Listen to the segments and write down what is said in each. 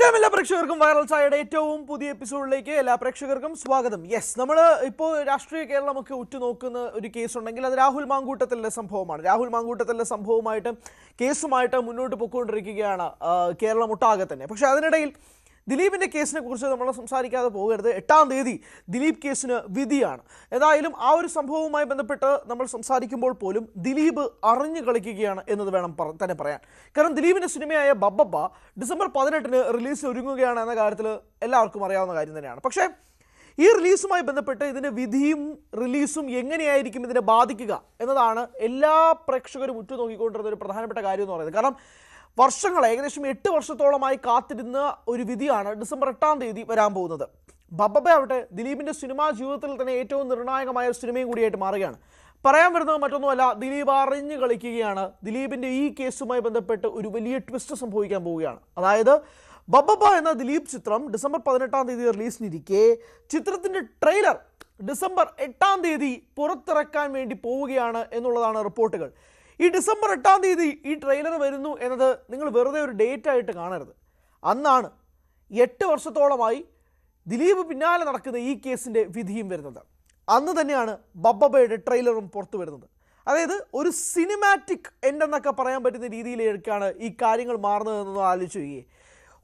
നമസ്കാരം എല്ലാ പ്രേക്ഷകർക്കും. വൈറൽ ചായയുടെ ഏറ്റവും പുതിയ എപ്പിസോഡിലേക്ക് എല്ലാ പ്രേക്ഷകർക്കും സ്വാഗതം. യെസ് നമ്മൾ ഇപ്പോൾ രാഷ്ട്രീയ കേരളമൊക്കെ ഉറ്റുനോക്കുന്ന ഒരു കേസ് ഉണ്ടെങ്കിൽ അത് രാഹുൽ മാങ്കൂട്ടത്തിലെ സംഭവമാണ്. രാഹുൽ മാങ്കൂട്ടത്തിലെ സംഭവമായിട്ട് കേസുമായിട്ട് മുന്നോട്ട് പോയിക്കൊണ്ടിരിക്കുകയാണ് കേരളം ഒട്ടാകെ തന്നെ. പക്ഷേ അതിനിടയിൽ ദിലീപിന്റെ കേസിനെ കുറിച്ച് നമ്മൾ സംസാരിക്കാതെ പോകരുത്. എട്ടാം തീയതി ദിലീപ് കേസിന് വിധിയാണ്. ഏതായാലും ആ ഒരു സംഭവവുമായി ബന്ധപ്പെട്ട് നമ്മൾ സംസാരിക്കുമ്പോൾ പോലും ദിലീപ് അറിഞ്ഞു കളിക്കുകയാണ് എന്നത് വേണം തന്നെ പറയാൻ. കാരണം ദിലീപിന്റെ സിനിമയായ ബബ്ബബ്ബ ഡിസംബർ പതിനെട്ടിന് റിലീസ് ഒരുങ്ങുകയാണ് എന്ന കാര്യത്തിൽ എല്ലാവർക്കും അറിയാവുന്ന കാര്യം തന്നെയാണ്. പക്ഷേ ഈ റിലീസുമായി ബന്ധപ്പെട്ട് ഇതിന്റെ വിധിയും റിലീസും എങ്ങനെയായിരിക്കും ഇതിനെ ബാധിക്കുക എന്നതാണ് എല്ലാ പ്രേക്ഷകരും ഉറ്റുനോക്കിക്കൊണ്ടിരുന്ന ഒരു പ്രധാനപ്പെട്ട കാര്യം എന്ന് പറയുന്നത്. കാരണം വർഷങ്ങൾ ഏകദേശം എട്ട് വർഷത്തോളമായി കാത്തിരുന്ന ഒരു വിധിയാണ് ഡിസംബർ എട്ടാം തീയതി വരാൻ പോകുന്നത്. ബബ്ബബ ആവട്ടെ ദിലീപിന്റെ സിനിമാ ജീവിതത്തിൽ തന്നെ ഏറ്റവും നിർണായകമായ ഒരു സിനിമയും കൂടിയായിട്ട് മാറുകയാണ്. പറയാൻ വരുന്നത് മറ്റൊന്നുമല്ല ദിലീപ് അറിഞ്ഞു കളിക്കുകയാണ്. ദിലീപിന്റെ ഈ കേസുമായി ബന്ധപ്പെട്ട് ഒരു വലിയ ട്വിസ്റ്റ് സംഭവിക്കാൻ പോവുകയാണ്. അതായത് ബബ്ബബ എന്ന ദിലീപ് ചിത്രം ഡിസംബർ പതിനെട്ടാം തീയതി റിലീസിനിരിക്കെ ചിത്രത്തിന്റെ ട്രെയിലർ ഡിസംബർ എട്ടാം തീയതി പുറത്തിറക്കാൻ വേണ്ടി പോവുകയാണ് എന്നുള്ളതാണ് റിപ്പോർട്ടുകൾ. ഈ ഡിസംബർ എട്ടാം തീയതി ഈ ട്രെയിലർ വരുന്നു എന്നത് നിങ്ങൾ വെറുതെ ഒരു ഡേറ്റ് ആയിട്ട് കാണരുത്. അന്നാണ് എട്ട് വർഷത്തോളമായി ദിലീപ് പിന്നാലെ നടക്കുന്ന ഈ കേസിന്റെ വിധിയും വരുന്നത്. അന്ന് തന്നെയാണ് ബബ്ബബയുടെ ട്രെയിലറും പുറത്തു വരുന്നത്. അതായത് ഒരു സിനിമാറ്റിക് എൻഡ് എന്നൊക്കെ പറയാൻ പറ്റുന്ന രീതിയിലേക്കാണ് ഈ കാര്യങ്ങൾ മാറുന്നതെന്നൊന്ന് ആലോചിച്ചു നോക്കിയേ.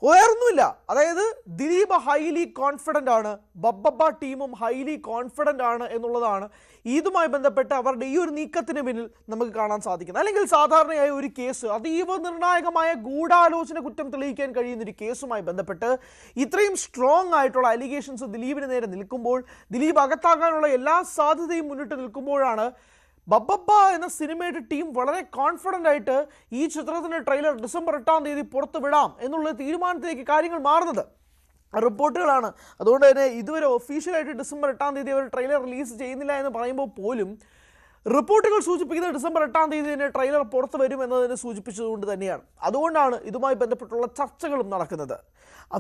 വേറൊന്നുമില്ല. അതായത് ദിലീപ് ഹൈലി കോൺഫിഡന്റ് ആണ് ബബ്ബബ ടീമും ഹൈലി കോൺഫിഡന്റ് ആണ് എന്നുള്ളതാണ് ഇതുമായി ബന്ധപ്പെട്ട് അവരുടെ ഈ ഒരു നീക്കത്തിന് പിന്നിൽ നമുക്ക് കാണാൻ സാധിക്കുന്നത്. അല്ലെങ്കിൽ സാധാരണയായ ഒരു കേസ് അതീവ നിർണായകമായ ഗൂഢാലോചന കുറ്റം തെളിയിക്കാൻ കഴിയുന്ന ഒരു കേസുമായി ബന്ധപ്പെട്ട് ഇത്രയും സ്ട്രോങ് ആയിട്ടുള്ള അലിഗേഷൻസ് ദിലീപിന് നേരെ നിൽക്കുമ്പോൾ ദിലീപ് അകത്താകാനുള്ള എല്ലാ സാധ്യതയും മുന്നിട്ട് നിൽക്കുമ്പോഴാണ് ബബ്ബബ്ബ എന്ന സിനിമയുടെ ടീം വളരെ കോൺഫിഡന്റ് ആയിട്ട് ഈ ചിത്രത്തിന്റെ ട്രെയിലർ ഡിസംബർ എട്ടാം തീയതി പുറത്തു വിടാം എന്നുള്ള തീരുമാനത്തിലേക്ക് കാര്യങ്ങൾ മാറുന്നത്. റിപ്പോർട്ടുകളാണ്. അതുകൊണ്ട് തന്നെ ഇതുവരെ ഒഫീഷ്യലായിട്ട് ഡിസംബർ എട്ടാം തീയതി അവർ ട്രെയിലർ റിലീസ് ചെയ്യുന്നില്ല എന്ന് പറയുമ്പോൾ പോലും റിപ്പോർട്ടുകൾ സൂചിപ്പിക്കുന്നത് ഡിസംബർ എട്ടാം തീയതി തന്നെ ട്രെയിലർ പുറത്തു വരും എന്നതിനെ സൂചിപ്പിച്ചതുകൊണ്ട് തന്നെയാണ്. അതുകൊണ്ടാണ് ഇതുമായി ബന്ധപ്പെട്ടുള്ള ചർച്ചകളും നടക്കുന്നത്.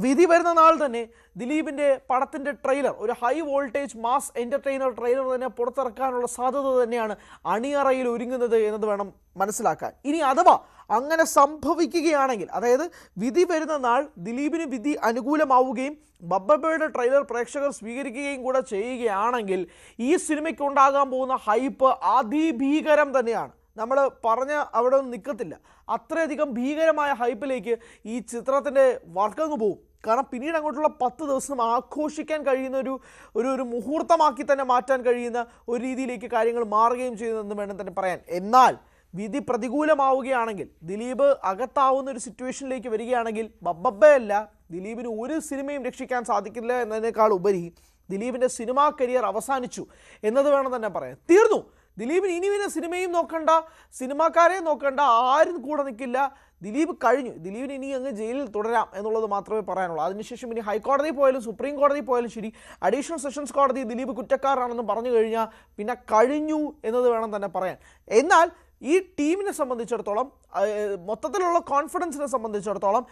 വിധി വരുന്ന നാൾ തന്നെ ദിലീപിന്റെ പടത്തിന്റെ ട്രെയിലർ ഒരു high voltage mass entertainer trailer തന്നെ പുറത്തിറക്കാനുള്ള സാധ്യത തന്നെയാണ് അണിയറയിൽ ഒരുങ്ങുന്നത് എന്നത് വേണം മനസ്സിലാക്കാൻ. ഇനി അഥവാ അങ്ങനെ സംഭവിക്കുകയാണെങ്കിൽ അതായത് വിധി വരുന്ന നാൾ ദിലീപിന് വിധി അനുകൂലമാവുകയും ബബ്ബബയുടെ ട്രെയിലർ പ്രേക്ഷകർ സ്വീകരിക്കുകയും കൂടെ ചെയ്യുകയാണെങ്കിൽ ഈ സിനിമയ്ക്ക് ഉണ്ടാകാൻ പോകുന്ന ഹൈപ്പ് അതിഭീകരം തന്നെയാണ്. നമ്മൾ പറഞ്ഞ അവിടെ ഒന്നും നിൽക്കത്തില്ല അത്രയധികം ഭീകരമായ ഹൈപ്പിലേക്ക് ഈ ചിത്രത്തിന്റെ വർക്കങ്ങ് പോകും കാരണം പിന്നീട് അങ്ങോട്ടുള്ള പത്ത് ദിവസം ആഘോഷിക്കാൻ കഴിയുന്ന ഒരു ഒരു ഒരു മുഹൂർത്തമാക്കി തന്നെ മാറ്റാൻ കഴിയുന്ന ഒരു രീതിയിലേക്ക് കാര്യങ്ങൾ മാറുകയും ചെയ്യുന്നതെന്ന് വേണം തന്നെ പറയാൻ. എന്നാൽ വിധി പ്രതികൂലമാവുകയാണെങ്കിൽ ദിലീപ് അകത്താവുന്ന ഒരു സിറ്റുവേഷനിലേക്ക് വരികയാണെങ്കിൽ ബബ്ബബ്ബയല്ല ദിലീപിന് ഒരു സിനിമയും രക്ഷിക്കാൻ സാധിക്കില്ല എന്നതിനേക്കാൾ ഉപരി ദിലീപിന്റെ സിനിമാ കരിയർ അവസാനിച്ചു എന്നത് വേണം തന്നെ പറയാൻ. തീർന്നു. ദിലീപിന് ഇനി പിന്നെ സിനിമയും നോക്കണ്ട സിനിമാക്കാരെയും നോക്കണ്ട ആരും കൂടെ നിൽക്കില്ല ദിലീപ് കഴിഞ്ഞു. ദിലീപിന് ഇനി അങ്ങ് ജയിലിൽ തുടരാം എന്നുള്ളത് മാത്രമേ പറയാനുള്ളൂ. അതിനുശേഷം ഇനി ഹൈക്കോടതി പോയാലും സുപ്രീം കോടതി പോയാലും ശരി അഡീഷണൽ സെഷൻസ് കോടതി ദിലീപ് കുറ്റക്കാരാണെന്ന് പറഞ്ഞു കഴിഞ്ഞാൽ പിന്നെ കഴിഞ്ഞു എന്നത് വേണം തന്നെ പറയാൻ. എന്നാൽ ഈ ടീമിനെ സംബന്ധിച്ചിടത്തോളം മൊത്തത്തിലുള്ള കോൺഫിഡൻസിനെ സംബന്ധിച്ചിടത്തോളം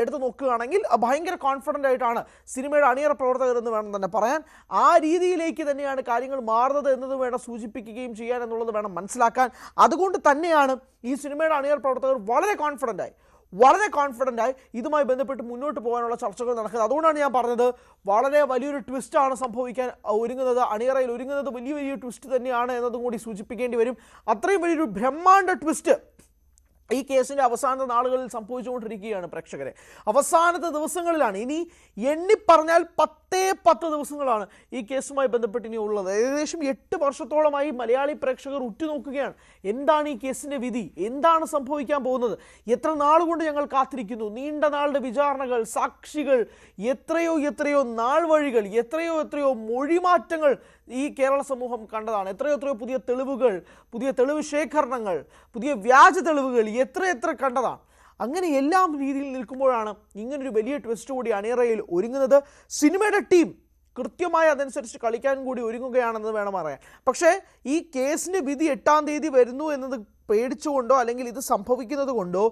എടുത്തു നോക്കുകയാണെങ്കിൽ ഭയങ്കര കോൺഫിഡന്റ് ആയിട്ടാണ് സിനിമയുടെ അണിയറ പ്രവർത്തകർ എന്ന് വേണം തന്നെ പറയാൻ. ആ രീതിയിലേക്ക് തന്നെയാണ് കാര്യങ്ങൾ മാറുന്നത് എന്നത് വേണം സൂചിപ്പിക്കുകയും ചെയ്യാൻ എന്നുള്ളത് വേണം മനസ്സിലാക്കാൻ. അതുകൊണ്ട് തന്നെയാണ് ഈ സിനിമയുടെ അണിയറ പ്രവർത്തകർ വളരെ കോൺഫിഡന്റ് ആയി. വളരെ കോൺഫിഡന്റ് ആയി ഇതുമായി ബന്ധപ്പെട്ട് മുന്നോട്ട് പോകാനുള്ള ചർച്ചകൾ നടക്കുന്നത്. അതുകൊണ്ടാണ് ഞാൻ പറഞ്ഞത് വളരെ വലിയൊരു ട്വിസ്റ്റാണ് സംഭവിക്കാൻ ഒരുങ്ങുന്നത്. അണിയറയിൽ ഒരുങ്ങുന്നത് വലിയ വലിയ ട്വിസ്റ്റ് തന്നെയാണ് എന്നതും കൂടി സൂചിപ്പിക്കേണ്ടി വരും. അത്രയും വലിയൊരു ബ്രഹ്മാണ്ഡ ട്വിസ്റ്റ് ഈ കേസിന്റെ അവസാന നാളുകളിൽ സംഭവിച്ചുകൊണ്ടിരിക്കുകയാണ് പ്രേക്ഷകരെ. അവസാനത്തെ ദിവസങ്ങളിലാണ്. ഇനി എണ്ണിപ്പറഞ്ഞാൽ പത്തേ പത്ത് ദിവസങ്ങളാണ് ഈ കേസുമായി ബന്ധപ്പെട്ട് ഇനി ഉള്ളത്. ഏകദേശം എട്ട് വർഷത്തോളമായി മലയാളി പ്രേക്ഷകർ ഉറ്റുനോക്കുകയാണ്. എന്താണ് ഈ കേസിന്റെ വിധി? എന്താണ് സംഭവിക്കാൻ പോകുന്നത്? എത്ര നാളുകൊണ്ട് ഞങ്ങൾ കാത്തിരിക്കുന്നു? നീണ്ട നാളുടെ വിചാരണകൾ സാക്ഷികൾ എത്രയോ എത്രയോ നാൾ വഴികൾ എത്രയോ എത്രയോ മൊഴിമാറ്റങ്ങൾ ഈ കേരള സമൂഹം കണ്ടതാണ്. എത്രയോ എത്രയോ പുതിയ തെളിവുകൾ പുതിയ തെളിവ് ശേഖരണങ്ങൾ പുതിയ വ്യാജ തെളിവുകൾ എത്ര എത്ര കണ്ടതാണ്. അങ്ങനെ എല്ലാം രീതിയിൽ നിൽക്കുമ്പോഴാണ് ഇങ്ങനൊരു വലിയ ട്വിസ്റ്റ് കൂടി അണിയറയിൽ ഒരുങ്ങുന്നത്. സിനിമയുടെ ടീം കൃത്യമായി അതനുസരിച്ച് കളിക്കാൻ കൂടി ഒരുങ്ങുകയാണെന്ന് വേണം അറിയാൻ. പക്ഷേ ഈ കേസിന്റെ വിധി എട്ടാം തീയതി വരുന്നു എന്നത് പേടിച്ചുകൊണ്ടോ അല്ലെങ്കിൽ ഇത് സംഭവിക്കുന്നത് കൊണ്ടോ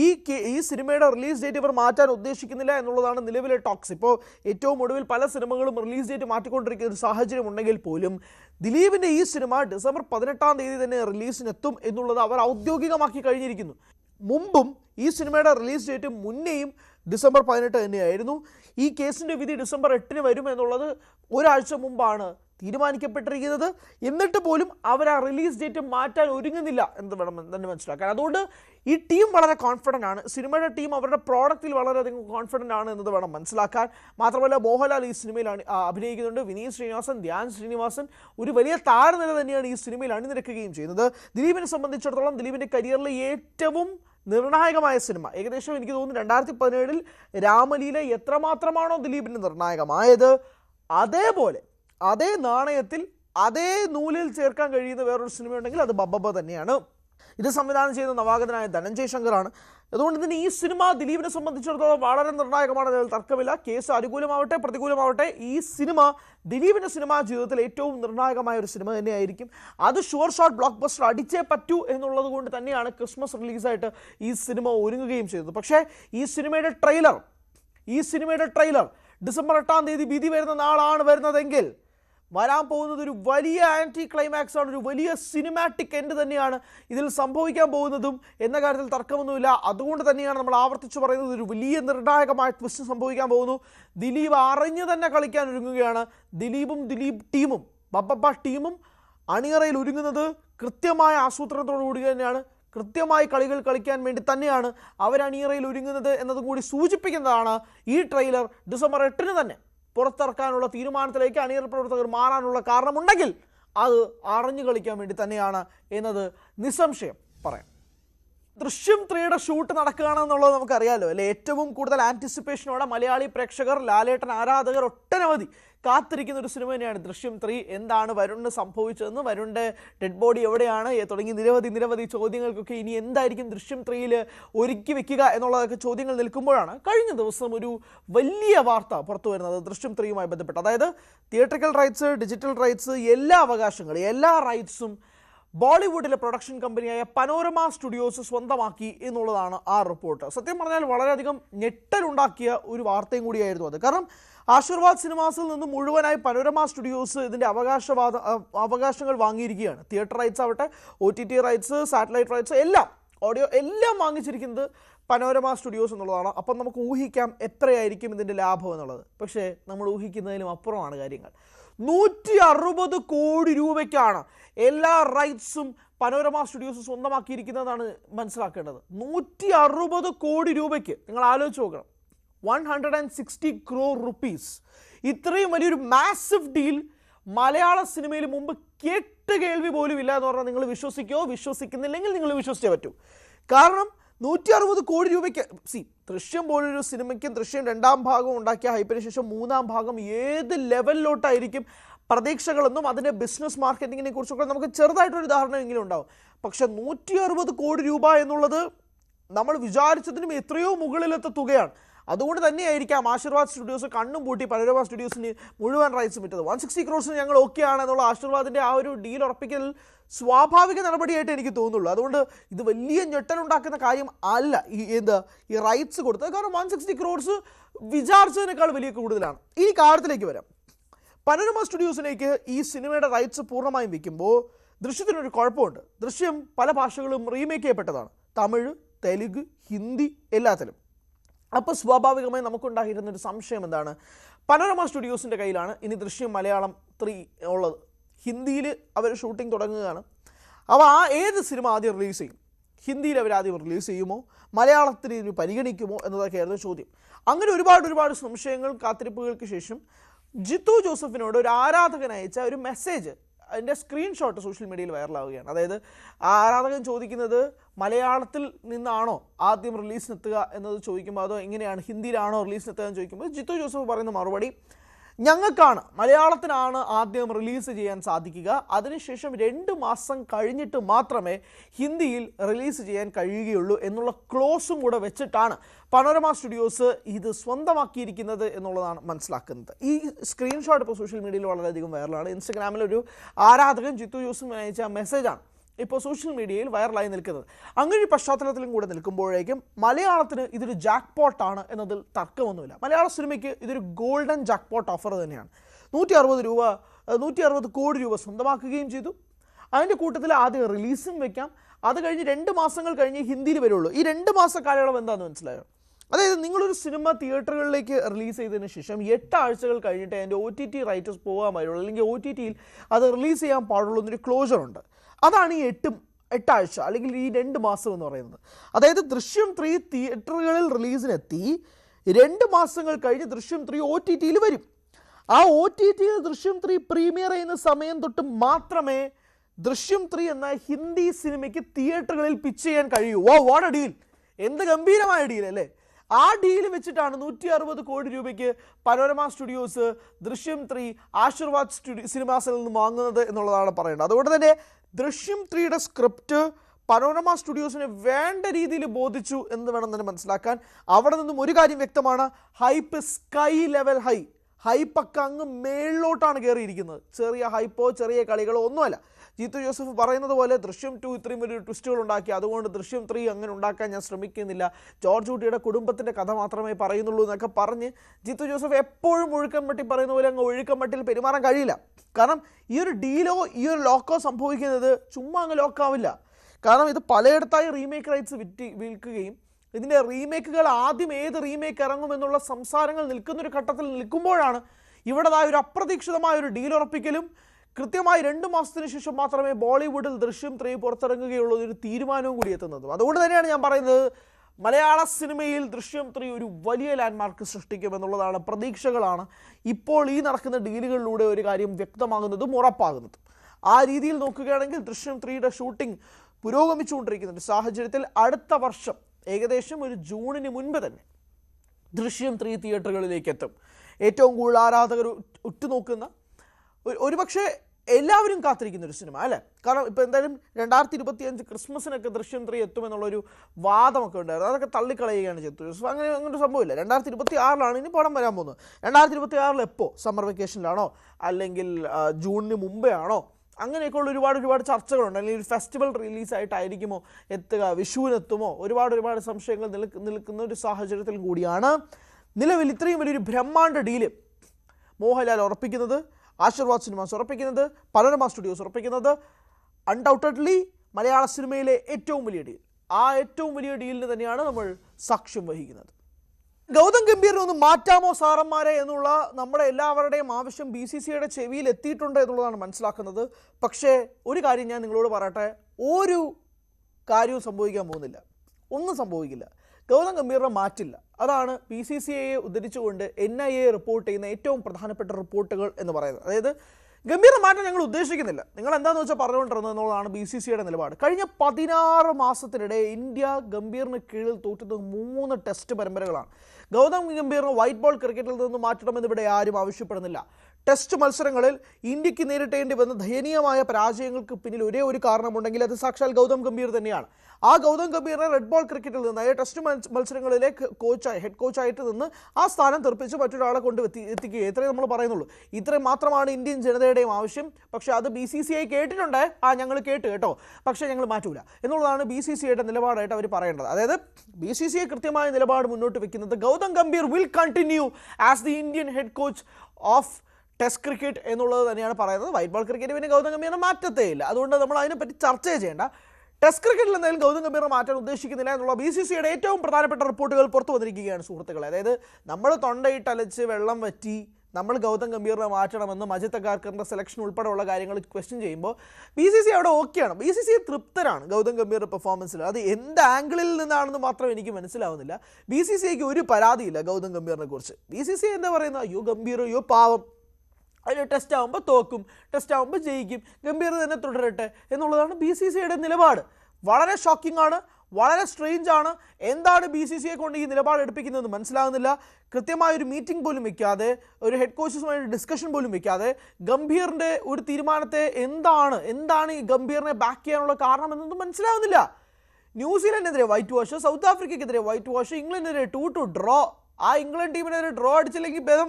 ഈ ഈ സിനിമയുടെ റിലീസ് ഡേറ്റ് ഇവർ മാറ്റാൻ ഉദ്ദേശിക്കുന്നില്ല എന്നുള്ളതാണ് നിലവിലെ ടോക്സ് ഇപ്പോൾ ഏറ്റവും ഒടുവിൽ പല സിനിമകളും റിലീസ് ഡേറ്റ് മാറ്റിക്കൊണ്ടിരിക്കുന്ന ഒരു സാഹചര്യം ഉണ്ടെങ്കിൽ പോലും ദിലീപിന്റെ ഈ സിനിമ ഡിസംബർ പതിനെട്ടാം തീയതി തന്നെ റിലീസിനെത്തും എന്നുള്ളത് അവർ ഔദ്യോഗികമാക്കി കഴിഞ്ഞിരിക്കുന്നു. മുമ്പും ഈ സിനിമയുടെ റിലീസ് ഡേറ്റ് മുന്നേയും ഡിസംബർ പതിനെട്ട് തന്നെയായിരുന്നു. ഈ കേസിന്റെ വിധി ഡിസംബർ എട്ടിന് വരുമെന്നുള്ളത് ഒരാഴ്ച മുമ്പാണ് തീരുമാനിക്കപ്പെട്ടിരിക്കുന്നത്. എന്നിട്ട് പോലും അവർ ആ റിലീസ് ഡേറ്റ് മാറ്റാൻ ഒരുങ്ങുന്നില്ല എന്ന് വേണം തന്നെ മനസ്സിലാക്കാൻ. അതുകൊണ്ട് ഈ ടീം വളരെ കോൺഫിഡന്റ് ആണ്. സിനിമയുടെ ടീം അവരുടെ പ്രോഡക്റ്റിൽ വളരെയധികം കോൺഫിഡന്റ് ആണ് എന്നത് വേണം മനസ്സിലാക്കാൻ. മാത്രമല്ല മോഹൻലാൽ ഈ സിനിമയിലാണ് അഭിനയിക്കുന്നുണ്ട്. വിനീത് ശ്രീനിവാസൻ ധ്യാൻ ശ്രീനിവാസൻ ഒരു വലിയ താരനില തന്നെയാണ് ഈ സിനിമയിൽ അണിനിരക്കുകയും ചെയ്യുന്നത്. ദിലീപിനെ സംബന്ധിച്ചിടത്തോളം ദിലീപിന്റെ കരിയറിലെ ഏറ്റവും നിർണായകമായ സിനിമ. ഏകദേശം എനിക്ക് തോന്നുന്നു രണ്ടായിരത്തി പതിനേഴിൽ രാമലീല എത്രമാത്രമാണോ ദിലീപിന് നിർണായകമായത് അതേപോലെ അതേ നാണയത്തിൽ അതേ നൂലിൽ ചേർക്കാൻ കഴിയുന്ന വേറൊരു സിനിമയുണ്ടെങ്കിൽ അത് ബബ്ബബ തന്നെയാണ്. ഇത് സംവിധാനം ചെയ്യുന്ന നവാഗതനായ ധനഞ്ജയ് ശങ്കറാണ്. അതുകൊണ്ട് തന്നെ ഈ സിനിമ ദിലീപിനെ സംബന്ധിച്ചിടത്തോളം വളരെ നിർണായകമാണ്. അതിൽ തർക്കമില്ല. കേസ് അനുകൂലമാവട്ടെ പ്രതികൂലമാവട്ടെ ഈ സിനിമ ദിലീപിന്റെ സിനിമാ ജീവിതത്തിൽ ഏറ്റവും നിർണായകമായ ഒരു സിനിമ തന്നെയായിരിക്കും. അത് ഷുവർ ഷോട്ട് ബ്ലോക്ക് ബസ്റ്റർ അടിച്ചേ പറ്റൂ എന്നുള്ളത് കൊണ്ട് തന്നെയാണ് ക്രിസ്മസ് റിലീസായിട്ട് ഈ സിനിമ ഒരുങ്ങുകയും ചെയ്തത്. പക്ഷേ ഈ സിനിമയുടെ ട്രെയിലർ ഈ സിനിമയുടെ ട്രെയിലർ ഡിസംബർ എട്ടാം തീയതി വിധി വരുന്ന നാളാണ് വരുന്നതെങ്കിൽ വരാൻ പോകുന്നത് ഒരു വലിയ ആന്റി ക്ലൈമാക്സ് ആണ് ഒരു വലിയ സിനിമാറ്റിക് എൻഡ് തന്നെയാണ് ഇതിൽ സംഭവിക്കാൻ പോകുന്നതും. എന്ന കാര്യത്തിൽ തർക്കമൊന്നുമില്ല. അതുകൊണ്ട് തന്നെയാണ് നമ്മൾ ആവർത്തിച്ച് പറയുന്നത് ഒരു വലിയ നിർണായകമായ ട്വിസ്റ്റ് സംഭവിക്കാൻ പോകുന്നു. ദിലീപ് അറിഞ്ഞു തന്നെ കളിക്കാൻ ഒരുങ്ങുകയാണ്. ദിലീപും ദിലീപ് ടീമും ബബ്ബ ടീമും അണിയറയിൽ ഒരുങ്ങുന്നത് കൃത്യമായ ആസൂത്രണത്തോടു കൂടി തന്നെയാണ്. കൃത്യമായി കളികൾ കളിക്കാൻ വേണ്ടി തന്നെയാണ് അവരണിയറയിൽ ഒരുങ്ങുന്നത് എന്നതും കൂടി സൂചിപ്പിക്കുന്നതാണ് ഈ ട്രെയിലർ ഡിസംബർ എട്ടിന് തന്നെ. പുറത്തിറക്കാനുള്ള തീരുമാനത്തിലേക്ക് അണിയറ പ്രവർത്തകർ മാറാനുള്ള കാരണമുണ്ടെങ്കിൽ അത് അറിഞ്ഞു കളിക്കാൻ വേണ്ടി തന്നെയാണ് എന്നത് നിസ്സംശയം പറയാം. ദൃശ്യം ത്രീയുടെ ഷൂട്ട് നടക്കുകയാണെന്നുള്ളത് നമുക്കറിയാലോ. അല്ലെ? ഏറ്റവും കൂടുതൽ ആന്റിസിപ്പേഷനോടെ മലയാളി പ്രേക്ഷകർ ലാലേട്ടൻ ആരാധകർ ഒട്ടനവധി കാത്തിരിക്കുന്ന ഒരു സിനിമ തന്നെയാണ്. ദൃശ്യം ത്രീ എന്താണ് വരുണിന് സംഭവിച്ചതെന്ന് വരുണിന്റെ ഡെഡ് ബോഡി എവിടെയാണ് തുടങ്ങി നിരവധി നിരവധി ചോദ്യങ്ങൾക്കൊക്കെ ഇനി എന്തായിരിക്കും ദൃശ്യം ത്രീയിൽ ഒരുക്കി വെക്കുക എന്നുള്ളതൊക്കെ ചോദ്യങ്ങൾ നിൽക്കുമ്പോഴാണ് കഴിഞ്ഞ ദിവസം ഒരു വലിയ വാർത്ത പുറത്തു വരുന്നത് ദൃശ്യം ത്രീയുമായി ബന്ധപ്പെട്ട്. അതായത് തിയേറ്ററിക്കൽ റൈറ്റ്സ് ഡിജിറ്റൽ റൈറ്റ്സ് എല്ലാ അവകാശങ്ങളും എല്ലാ റൈറ്റ്സും ബോളിവുഡിലെ പ്രൊഡക്ഷൻ കമ്പനിയായ പനോരമ സ്റ്റുഡിയോസ് സ്വന്തമാക്കി എന്നുള്ളതാണ് ആ റിപ്പോർട്ട്. സത്യം പറഞ്ഞാൽ വളരെയധികം ഞെട്ടലുണ്ടാക്കിയ ഒരു വാർത്തയും കൂടിയായിരുന്നു അത്. കാരണം ആശീർവാദ് സിനിമാസിൽ നിന്ന് മുഴുവനായി പനോരമ സ്റ്റുഡിയോസ് ഇതിന്റെ അവകാശവാദ അവകാശങ്ങൾ വാങ്ങിയിരിക്കുകയാണ്. തിയേറ്റർ റൈറ്റ്സ് ആവട്ടെ O T T rights satellite rights എല്ലാം ഓഡിയോ എല്ലാം വാങ്ങിച്ചിരിക്കുന്നത് പനോരമ സ്റ്റുഡിയോസ് എന്നുള്ളതാണ്. അപ്പം നമുക്ക് ഊഹിക്കാം എത്രയായിരിക്കും ഇതിന്റെ ലാഭം എന്നുള്ളത്. പക്ഷേ നമ്മൾ ഊഹിക്കുന്നതിലും അപ്പുറമാണ് കാര്യങ്ങൾ. നൂറ്റി അറുപത് കോടി രൂപയ്ക്കാണ് എല്ലാ റൈറ്റ്സും പനോരമ സ്റ്റുഡിയോസ് സ്വന്തമാക്കിയിരിക്കുന്നതാണ് മനസ്സിലാക്കേണ്ടത്. നൂറ്റി അറുപത് കോടി രൂപയ്ക്ക് നിങ്ങൾ ആലോചിച്ച് നോക്കണം. One hundred and sixty crore rupees ഇത്രയും വലിയൊരു മാസീവ് ഡീൽ മലയാള സിനിമയിൽ മുമ്പ് കേട്ട് കേൾവി പോലും ഇല്ല എന്ന് പറഞ്ഞാൽ നിങ്ങൾ വിശ്വസിക്കോ വിശ്വസിക്കുന്നില്ലെങ്കിൽ നിങ്ങൾ വിശ്വസിച്ചേ പറ്റൂ. കാരണം നൂറ്റി അറുപത് കോടി രൂപയ്ക്ക് സി ദൃശ്യം പോലൊരു സിനിമയ്ക്കും ദൃശ്യം രണ്ടാം ഭാഗം ഉണ്ടാക്കിയ ഹൈപ്പിന് ശേഷം മൂന്നാം ഭാഗം ഏത് ലെവലിലോട്ടായിരിക്കും പ്രതീക്ഷകളെന്നും അതിന്റെ ബിസിനസ് മാർക്കറ്റിങ്ങിനെ കുറിച്ചൊക്കെ നമുക്ക് ചെറുതായിട്ടൊരു ധാരണയെങ്കിലും ഉണ്ടാവും. പക്ഷേ നൂറ്റി അറുപത് കോടി രൂപ എന്നുള്ളത് നമ്മൾ വിചാരിച്ചതിനും എത്രയോ മുകളിലത്തെ തുകയാണ്. അതുകൊണ്ട് തന്നെയായിരിക്കാം ആശീർവാദ് സ്റ്റുഡിയോസ് കണ്ണും പൂട്ടി പനോരമ സ്റ്റുഡിയോസിന് മുഴുവൻ റൈറ്റ്സ് വിറ്റത് വൺ സിക്സ്റ്റി ക്രോസിന് ഞങ്ങൾ ഓക്കെ ആണ് എന്നുള്ള ആശീർവാദിന്റെ ആ ഒരു ഡീൽ ഉറപ്പിക്കൽ സ്വാഭാവിക നടപടിയായിട്ട് എനിക്ക് തോന്നുള്ളൂ. അതുകൊണ്ട് ഇത് വലിയ ഞെട്ടലുണ്ടാക്കുന്ന കാര്യം അല്ല. ഈ എന്ത്? ഈ റൈറ്റ്സ് കൊടുത്തത്. കാരണം വൺ സിക്സ്റ്റി ക്രോഡ്സ് വിചാരിച്ചതിനേക്കാൾ വലിയ കൂടുതലാണ്. ഈ കാര്യത്തിലേക്ക് വരാം. പനരമ സ്റ്റുഡിയോസിലേക്ക് ഈ സിനിമയുടെ റൈറ്റ്സ് പൂർണമായും വിൽക്കുമ്പോൾ ദൃശ്യത്തിനൊരു കുഴപ്പമുണ്ട്. ദൃശ്യം പല ഭാഷകളും റീമേക്ക് ചെയ്യപ്പെട്ടതാണ്. തമിഴ് തെലുഗ് ഹിന്ദി എല്ലാത്തിലും. അപ്പോൾ സ്വാഭാവികമായി നമുക്കുണ്ടായിരുന്നൊരു സംശയം എന്താണ്? പനോരമ സ്റ്റുഡിയോസിന്റെ കയ്യിലാണ് ഇനി ദൃശ്യം മലയാളം ത്രീ ഉള്ളത്. ഹിന്ദിയിൽ അവർ ഷൂട്ടിംഗ് തുടങ്ങുകയാണ്. അപ്പോൾ ആ ഏത് സിനിമ ആദ്യം റിലീസ് ചെയ്യും? ഹിന്ദിയിൽ അവർ ആദ്യം റിലീസ് ചെയ്യുമോ? മലയാളത്തിൽ ഇതിന് പരിഗണിക്കുമോ എന്നതൊക്കെയായിരുന്നു ചോദ്യം. അങ്ങനെ ഒരുപാട് ഒരുപാട് സംശയങ്ങൾ കാത്തിരിപ്പുകൾക്ക് ശേഷം ജിത്തു ജോസഫിനോട് ഒരു ആരാധകൻ അയച്ച ഒരു മെസ്സേജ് അതിന്റെ സ്ക്രീൻഷോട്ട് സോഷ്യൽ മീഡിയയിൽ വൈറലാവുകയാണ്. അതായത് ആരാധകൻ ചോദിക്കുന്നത് മലയാളത്തിൽ നിന്നാണോ ആദ്യം റിലീസിനെത്തുക എന്നത് ചോദിക്കുമ്പോൾ അതോ എങ്ങനെയാണ് ഹിന്ദിയിലാണോ റിലീസിനെത്തുക എന്ന് ചോദിക്കുമ്പോൾ ജിത്തു ജോസഫ് പറയുന്ന മറുപടി ഞങ്ങൾക്കാണ് മലയാളത്തിനാണ് ആദ്യം റിലീസ് ചെയ്യാൻ സാധിക്കുക. അതിനുശേഷം രണ്ട് മാസം കഴിഞ്ഞിട്ട് മാത്രമേ ഹിന്ദിയിൽ റിലീസ് ചെയ്യാൻ കഴിയുകയുള്ളൂ എന്നുള്ള ക്ലോസും കൂടെ വെച്ചിട്ടാണ് പനോരമ സ്റ്റുഡിയോസ് ഇത് സ്വന്തമാക്കിയിരിക്കുന്നത് എന്നുള്ളതാണ് മനസ്സിലാക്കുന്നത്. ഈ സ്ക്രീൻഷോട്ട് ഇപ്പോൾ സോഷ്യൽ മീഡിയയിൽ വളരെയധികം വൈറലാണ്. ഇൻസ്റ്റഗ്രാമിൽ ഒരു ആരാധകൻ ജിത്തു ജോസും അയച്ച മെസ്സേജാണ്. ഇപ്പോൾ സോഷ്യൽ മീഡിയയിൽ വൈറലായി നിൽക്കുന്നത്. അങ്ങനെ പശ്ചാത്തലത്തിലും കൂടെ നിൽക്കുമ്പോഴേക്കും മലയാളത്തിന് ഇതൊരു ജാക്ക് പോട്ടാണ് എന്നതിൽ തർക്കമൊന്നുമില്ല. മലയാള സിനിമയ്ക്ക് ഇതൊരു ഗോൾഡൻ ജാക്ക് പോട്ട് ഓഫർ തന്നെയാണ്. നൂറ്റി അറുപത് രൂപ നൂറ്റി അറുപത് കോടി രൂപ സ്വന്തമാക്കുകയും ചെയ്തു. അതിന്റെ കൂട്ടത്തിൽ ആദ്യം റിലീസും വെക്കാം. അത് കഴിഞ്ഞ് രണ്ട് മാസങ്ങൾ കഴിഞ്ഞ് ഹിന്ദിയിൽ വരുള്ളൂ. ഈ രണ്ട് മാസ കാലയളവ് എന്താണെന്ന് മനസ്സിലായോ? അതായത് നിങ്ങളൊരു സിനിമ തിയേറ്ററുകളിലേക്ക് റിലീസ് ചെയ്തതിന് ശേഷം എട്ട് ആഴ്ചകൾ കഴിഞ്ഞിട്ട് അതിന്റെ ഒ ടി ടി റൈറ്റേഴ്സ് പോകാൻ പാടുള്ളൂ. അല്ലെങ്കിൽ ഒ ടി ടിയിൽ അത് റിലീസ് ചെയ്യാൻ പാടുള്ളൂ എന്നൊരു ക്ലോജറുണ്ട് അതാണ് ഈ എട്ട് എട്ടാഴ്ച അല്ലെങ്കിൽ ഈ രണ്ട് മാസം എന്ന് പറയുന്നത്. അതായത് ദൃശ്യം ത്രീ തിയേറ്ററുകളിൽ റിലീസിനെത്തി. രണ്ട് മാസങ്ങൾ കഴിഞ്ഞ് ദൃശ്യം ത്രീ ഒ ടി ടിയിൽ വരും. ആ ഒ ടി ടിയിൽ ദൃശ്യം ത്രീ പ്രീമിയർ ചെയ്യുന്ന സമയം തൊട്ട് മാത്രമേ ദൃശ്യം ത്രീ എന്ന ഹിന്ദി സിനിമയ്ക്ക് തിയേറ്ററുകളിൽ പിച്ച് ചെയ്യാൻ കഴിയൂ. ഓ വാട്ട് എ ഡീൽ എന്ത് ഗംഭീരമായ ഡീൽ അല്ലേ? ആ ഡീൽ വെച്ചിട്ടാണ് നൂറ്റി അറുപത് കോടി രൂപയ്ക്ക് Panorama Studios Drishyam three Aashirvad studio സിനിമാസിൽ നിന്ന് വാങ്ങുന്നത് എന്നുള്ളതാണ് പറയേണ്ടത്. അതുകൊണ്ട് തന്നെ ദൃശ്യം ത്രീയുടെ സ്ക്രിപ്റ്റ് പനോരമ സ്റ്റുഡിയോസിന് വേണ്ട രീതിയിൽ ബോധിച്ചു എന്ന് വേണം തന്നെ മനസ്സിലാക്കാൻ. അവിടെ നിന്നും ഒരു കാര്യം വ്യക്തമാണ്. ഹൈപ്പ് സ്കൈ ലെവൽ ഹൈ ഹൈപ്പൊക്കെ അങ്ങ് മേളിലോട്ടാണ് കയറിയിരിക്കുന്നത് ചെറിയ ഹൈപ്പോ ചെറിയ കളികളോ ഒന്നുമല്ല. ജീത്തു ജോസഫ് പറയുന്നത് പോലെ ദൃശ്യം ടു ഇത്രയും വലിയ ട്വിസ്റ്റുകൾ ഉണ്ടാക്കി. അതുകൊണ്ട് ദൃശ്യം ത്രീ അങ്ങനെ ഉണ്ടാക്കാൻ ഞാൻ ശ്രമിക്കുന്നില്ല. ജോർജ് കുട്ടിയുടെ കുടുംബത്തിന്റെ കഥ മാത്രമേ പറയുന്നുള്ളൂ എന്നൊക്കെ പറഞ്ഞ് ജീത്തു ജോസഫ് എപ്പോഴും ഒഴുക്കം വെട്ടി പറയുന്ന പോലെ അങ്ങ് ഒഴുക്കം വെട്ടിൽ പെരുമാറാൻ കഴിയില്ല. കാരണം ഈ ഒരു ഡീലോ ഈ ഒരു ലോക്കോ സംഭവിക്കുന്നത് ചുമ്മാ അങ്ങ് ലോക്കാവില്ല കാരണം ഇത് പലയിടത്തായി റീമേക്ക് റൈറ്റ്സ് വിറ്റ് വിൽക്കുകയും ഇതിന്റെ റീമേക്കുകൾ ആദ്യം ഏത് റീമേക്ക് ഇറങ്ങുമെന്നുള്ള സംസാരങ്ങൾ നിൽക്കുന്നൊരു ഘട്ടത്തിൽ നിൽക്കുമ്പോഴാണ് ഇവിടേതായ ഒരു അപ്രതീക്ഷിതമായ ഒരു ഡീൽ ഉറപ്പിക്കലും കൃത്യമായി രണ്ട് മാസത്തിന് ശേഷം മാത്രമേ ബോളിവുഡിൽ ദൃശ്യം ത്രീ പുറത്തിറങ്ങുകയുള്ളൂ ഒരു തീരുമാനവും കൂടി എത്തുന്നതും. അതുകൊണ്ട് തന്നെയാണ് ഞാൻ പറയുന്നത് മലയാള സിനിമയിൽ ദൃശ്യം ത്രീ ഒരു വലിയ ലാൻഡ്മാർക്ക് സൃഷ്ടിക്കുമെന്നുള്ളതാണ് പ്രതീക്ഷകളാണ് ഇപ്പോൾ ഈ നടക്കുന്ന ഡീലുകളിലൂടെ ഒരു കാര്യം വ്യക്തമാകുന്നതും ഉറപ്പാകുന്നതും. ആ രീതിയിൽ നോക്കുകയാണെങ്കിൽ ദൃശ്യം ത്രീയുടെ ഷൂട്ടിംഗ് പുരോഗമിച്ചുകൊണ്ടിരിക്കുന്ന സാഹചര്യത്തിൽ അടുത്ത വർഷം ഏകദേശം ഒരു ജൂണിന് മുൻപ് തന്നെ ദൃശ്യം ത്രീ തിയേറ്ററുകളിലേക്ക് എത്തും. ഏറ്റവും കൂടുതൽ ആരാധകർ ഉറ്റുനോക്കുന്ന ഒരു- ഒരുപക്ഷെ എല്ലാവരും കാത്തിരിക്കുന്ന ഒരു സിനിമ അല്ലേ? കാരണം ഇപ്പോൾ എന്തായാലും രണ്ടായിരത്തി ഇരുപത്തി അഞ്ച് ക്രിസ്മസിനൊക്കെ ദൃശ്യം ത്രീ എത്തുമെന്നുള്ളൊരു വാദമൊക്കെ ഉണ്ടായിരുന്നു. അതൊക്കെ തള്ളിക്കളയുകയാണ് ചെയ്തത്. സോ അങ്ങനെ അങ്ങനെ സംഭവമില്ല. രണ്ടായിരത്തി ഇരുപത്തി ആറിലാണ് ഇനി പടം വരാൻ പോകുന്നത്. രണ്ടായിരത്തി ഇരുപത്തി ആറിൽ എപ്പോൾ സമ്മർ വെക്കേഷനിലാണോ അല്ലെങ്കിൽ ജൂണിന് മുമ്പേ ആണോ? അങ്ങനെയൊക്കെയുള്ള ഒരുപാട് ഒരുപാട് ചർച്ചകളുണ്ട്. അല്ലെങ്കിൽ ഒരു ഫെസ്റ്റിവൽ റിലീസായിട്ടായിരിക്കുമോ എത്തുക? വിഷുവിനെത്തുമോ ഒരുപാട് ഒരുപാട് സംശയങ്ങൾ നിൽക്ക് നിൽക്കുന്ന ഒരു സാഹചര്യത്തിൽ കൂടിയാണ്. നിലവിൽ ഇത്രയും വലിയൊരു ബ്രഹ്മാണ്ഡ ഡീൽ മോഹൻലാൽ ഉറപ്പിക്കുന്നത്. ആശീർവാദ് സിനിമാസ് ഉറപ്പിക്കുന്നത് പനോരമ സ്റ്റുഡിയോസ് ഉറപ്പിക്കുന്നത്. അൺഡൗട്ടഡ്ലി മലയാള സിനിമയിലെ ഏറ്റവും വലിയ ഡീൽ ആ ഏറ്റവും വലിയ ഡീലിന് തന്നെയാണ് നമ്മൾ സാക്ഷ്യം വഹിക്കുന്നത്. ഗൗതം ഗംഭീറിനെ ഒന്ന് മാറ്റാമോ സാറന്മാരെ എന്നുള്ള നമ്മുടെ എല്ലാവരുടെയും ആവശ്യം ബി സി സിയുടെ ചെവിയിൽ എത്തിയിട്ടുണ്ട് എന്നുള്ളതാണ് മനസ്സിലാക്കുന്നത്. പക്ഷേ ഒരു കാര്യം ഞാൻ നിങ്ങളോട് പറയട്ടെ. ഒരു കാര്യവും സംഭവിക്കാൻ പോകുന്നില്ല. ഒന്നും സംഭവിക്കില്ല. ഗൗതം ഗംഭീറിനെ മാറ്റില്ല. അതാണ് പി സി സി ഐയെ ഉദ്ധരിച്ചുകൊണ്ട് എൻ ഐ എ റിപ്പോർട്ട് ചെയ്യുന്ന ഏറ്റവും പ്രധാനപ്പെട്ട റിപ്പോർട്ടുകൾ എന്ന് പറയുന്നത്. അതായത് ഗംഭീർ മാറ്റം ഞങ്ങൾ ഉദ്ദേശിക്കുന്നില്ല. നിങ്ങൾ എന്താണെന്ന് വെച്ചാൽ പറഞ്ഞുകൊണ്ടിരുന്നത് എന്നുള്ളതാണ് ബി സി സിയുടെ നിലപാട്. കഴിഞ്ഞ പതിനാറ് മാസത്തിനിടെ ഇന്ത്യ ഗംഭീറിന് കീഴിൽ തോറ്റുന്നത് മൂന്ന് ടെസ്റ്റ് പരമ്പരകളാണ്. ഗൗതം ഗംഭീറിന് വൈറ്റ് ബോൾ ക്രിക്കറ്റിൽ നിന്ന് മാറ്റണമെന്ന് ഇവിടെ ആരും ആവശ്യപ്പെടുന്നില്ല. ടെസ്റ്റ് മത്സരങ്ങളിൽ ഇന്ത്യയ്ക്ക് നേരിട്ടേണ്ടി വന്ന ദയനീയമായ പരാജയങ്ങൾക്ക് പിന്നിൽ ഒരേ ഒരു കാരണമുണ്ടെങ്കിൽ അത് സാക്ഷാൽ ഗൗതം ഗംഭീർ തന്നെയാണ്. ആ ഗൗതം ഗംഭീറിനെ റെഡ് ബോൾ ക്രിക്കറ്റിൽ നിന്ന് അതായത് ടെസ്റ്റ് മത്സ- മത്സരങ്ങളിലെ കോച്ചായി ഹെഡ് കോച്ചായിട്ട് നിന്ന് ആ സ്ഥാനം തെറിപ്പിച്ച് മറ്റൊരാളെ കൊണ്ട് എത്തി എത്തിക്കുക. ഇത്രയും നമ്മൾ പറയുന്നുള്ളൂ. ഇത്രയും മാത്രമാണ് ഇന്ത്യൻ ജനതയുടെയും ആവശ്യം. പക്ഷേ അത് ബി സി സി ഐ കേട്ടിട്ടുണ്ട്? ആ ഞങ്ങൾ കേട്ട് കേട്ടോ. പക്ഷേ ഞങ്ങൾ മാറ്റൂല. എന്നുള്ളതാണ് ബി സി സി ഐയുടെ നിലപാടായിട്ട് അവർ പറയേണ്ടത്. അതായത് ബി സി സി ഐ കൃത്യമായ നിലപാട് മുന്നോട്ട് വെക്കുന്നത് Gautam Gambhir will continue as the Indian head coach of test cricket എന്നുള്ളത് തന്നെയാണ് പറയുന്നത്. വൈറ്റ് ബോൾ ക്രിക്കറ്റ് പിന്നെ ഗൗതം ഗംഭീറിനെ മാറ്റത്തേ ഇല്ല. അതുകൊണ്ട് നമ്മൾ അതിനെപ്പറ്റി ചർച്ച ചെയ്യേണ്ട. ടെസ്റ്റ് ക്രിക്കറ്റിൽ എന്തായാലും ഗൗതം ഗംഭീറിനെ മാറ്റാൻ ഉദ്ദേശിക്കുന്നില്ല എന്നുള്ള ബി സി സിയുടെ ഏറ്റവും പ്രധാനപ്പെട്ട റിപ്പോർട്ടുകൾ പുറത്തു വന്നിരിക്കുകയാണ് സുഹൃത്തുക്കളെ. അതായത് നമ്മൾ തൊണ്ടയിട്ട് അലച്ച് വെള്ളം വറ്റി നമ്മൾ ഗൗതം ഗംഭീറിനെ മാറ്റണമെന്ന് അജിത് അഗാർക്കറിന്റെ സെലക്ഷൻ ഉൾപ്പെടെയുള്ള കാര്യങ്ങൾ ക്വസ്റ്റ്യൻ ചെയ്യുമ്പോൾ ബി സി സി അവിടെ ഓക്കെയാണ് ബി സി സി തൃപ്തരാണ് ഗൗതം ഗംഭീറിന്റെ പെർഫോമൻസിൽ അത് എന്ത് ആംഗിളിൽ നിന്നാണെന്ന് മാത്രം എനിക്ക് മനസ്സിലാവുന്നില്ല. ബി സി സിക്ക് ഒരു പരാതിയില്ല ഗൗതം ഗംഭീറിനെ കുറിച്ച്. ബി സി സി എന്താ പറയുന്നത്? അയ്യോ ഗംഭീർ അയ്യോ പാവം. അതിൽ ടെസ്റ്റ് ആകുമ്പോൾ തോക്കും ടെസ്റ്റ് ആകുമ്പോൾ ജയിക്കും ഗംഭീർ തന്നെ തുടരട്ടെ എന്നുള്ളതാണ് ബി സി സിയുടെ നിലപാട്. വളരെ ഷോക്കിംഗ് ആണ് വളരെ സ്ട്രെയിഞ്ച് ആണ്. എന്താണ് ബി സി സിയെ കൊണ്ട് ഈ നിലപാട് എടുപ്പിക്കുന്നതെന്ന് മനസ്സിലാകുന്നില്ല. കൃത്യമായ ഒരു മീറ്റിംഗ് പോലും വെക്കാതെ ഒരു ഹെഡ് കോച്ചസുമായിട്ട് ഡിസ്കഷൻ പോലും വെക്കാതെ ഗംഭീറിന്റെ ഒരു തീരുമാനത്തെ എന്താണ് എന്താണ് ഈ ഗംഭീറിനെ ബാക്ക് ചെയ്യാനുള്ള കാരണം എന്നൊന്നും മനസ്സിലാവുന്നില്ല ന്യൂസിലൻഡിനെതിരെ വൈറ്റ് വാഷ് സൗത്ത് ആഫ്രിക്കയ്ക്കെതിരെ വൈറ്റ് വാഷ് ഇംഗ്ലണ്ടിനെതിരെ ടു ടു ഡ്രോ ആ ഇംഗ്ലണ്ട് ടീമിനെതിരെ ഡ്രോ അടിച്ചില്ലെങ്കിൽ ഭേദം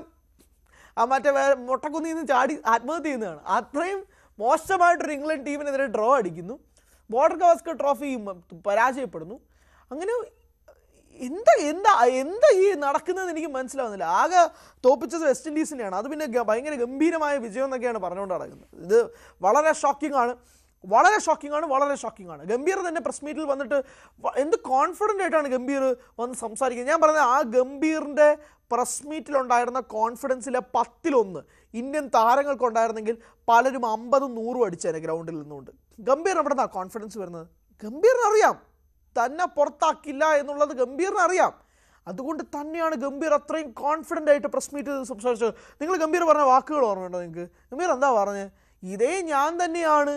ആ മറ്റേ വേറെ മുട്ടക്കുന്നിൽ നിന്ന് ചാടി ആത്മഹത്യ ചെയ്യുന്നതാണ്. അത്രയും മോശമായിട്ടൊരു ഇംഗ്ലണ്ട് ടീമിനെതിരെ ഡ്രോ അടിക്കുന്നു. ബോർഡർ ഗവാസ്കർ ട്രോഫി പരാജയപ്പെടുന്നു. അങ്ങനെ എന്താ എന്താ എന്താ ഈ നടക്കുന്നതെന്ന് എനിക്ക് മനസ്സിലാവുന്നില്ല. ആകെ തോപ്പിച്ചത് വെസ്റ്റ് ഇൻഡീസിനെയാണ് അത് പിന്നെ ഭയങ്കര ഗംഭീരമായ വിജയം എന്നൊക്കെയാണ് പറഞ്ഞുകൊണ്ട് നടക്കുന്നത്. ഇത് വളരെ ഷോക്കിംഗ് ആണ്. വളരെ ഷോക്കിംഗ് ആണ് വളരെ ഷോക്കിംഗ് ആണ്. ഗംഭീർ തന്നെ പ്രസ് മീറ്റിൽ വന്നിട്ട് എന്ത് കോൺഫിഡന്റ് ആയിട്ടാണ് ഗംഭീർ വന്ന് സംസാരിക്കുന്നത്? ഞാൻ പറഞ്ഞത് ആ ഗംഭീറിന്റെ പ്രസ് മീറ്റിലുണ്ടായിരുന്ന കോൺഫിഡൻസിലെ പത്തിലൊന്ന് ഇന്ത്യൻ താരങ്ങൾക്കുണ്ടായിരുന്നെങ്കിൽ പലരും അമ്പതും നൂറും അടിച്ചേനെ ഗ്രൗണ്ടിൽ നിന്നുകൊണ്ട്. ഗംഭീർ എവിടെ നിന്നാണ് കോൺഫിഡൻസ് വരുന്നത്? ഗംഭീറിനറിയാം. തന്നെ പുറത്താക്കില്ല എന്നുള്ളത് ഗംഭീറിനറിയാം. അതുകൊണ്ട് തന്നെയാണ് ഗംഭീർ അത്രയും കോൺഫിഡന്റ് ആയിട്ട് പ്രസ് മീറ്റ് സംസാരിച്ചത്. നിങ്ങൾ ഗംഭീർ പറഞ്ഞ വാക്കുകൾ ഓർമ്മയുണ്ടോ നിങ്ങൾക്ക്? ഗംഭീർ എന്താ പറഞ്ഞത് ഇതേ ഞാൻ തന്നെയാണ്.